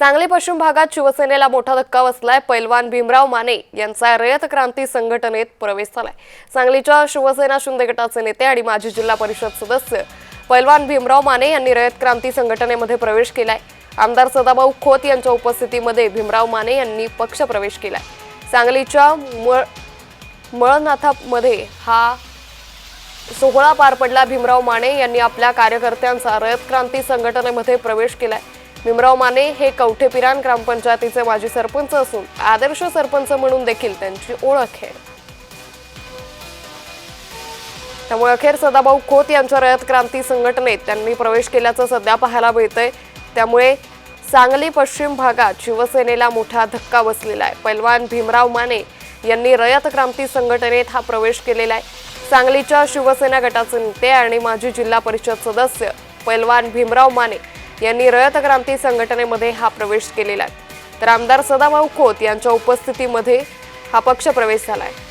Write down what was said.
सांगली पश्चिम भागात शिवसेनेला मोठा धक्का बसलाय. पैलवान भीमराव माने यांचा रयत क्रांती संघटनेत प्रवेश झालाय. सांगलीच्या शिवसेना शिंदे गटाचे नेते आणि माजी जिल्हा परिषद सदस्य पैलवान भीमराव माने यांनी रयत क्रांती संघटनेमध्ये प्रवेश केलाय. आमदार सदाभाऊ खोत यांच्या उपस्थितीमध्ये भीमराव माने यांनी पक्ष प्रवेश केलाय. सांगलीच्या मळ मळनाथामध्ये हा सोहळा पार पडला. भीमराव माने यांनी आपल्या कार्यकर्त्यांचा रयत क्रांती संघटनेमध्ये प्रवेश केलाय. भीमराव माने हे कवठेपिरान ग्रामपंचायतीचे माजी सरपंच असून आदर्श सरपंच म्हणून देखील त्यांची ओळख आहे. त्यामुळे अखेर सदाभाऊ खोत यांच्या रयत क्रांती संघटनेत त्यांनी प्रवेश केल्याचं सध्या पाहायला मिळतंय. त्यामुळे सांगली पश्चिम भागात शिवसेनेला मोठा धक्का बसलेला आहे. पैलवान भीमराव माने यांनी रयत क्रांती संघटनेत हा प्रवेश केलेला आहे. सांगलीच्या शिवसेना गटाचे नेते आणि माजी जिल्हा परिषद सदस्य पैलवान भीमराव माने यांनी रयत क्रांती संघटनेमध्ये हा प्रवेश केलेला आहे. तर आमदार सदाभाऊ खोत यांच्या उपस्थितीमध्ये हा पक्ष प्रवेश झाला आहे.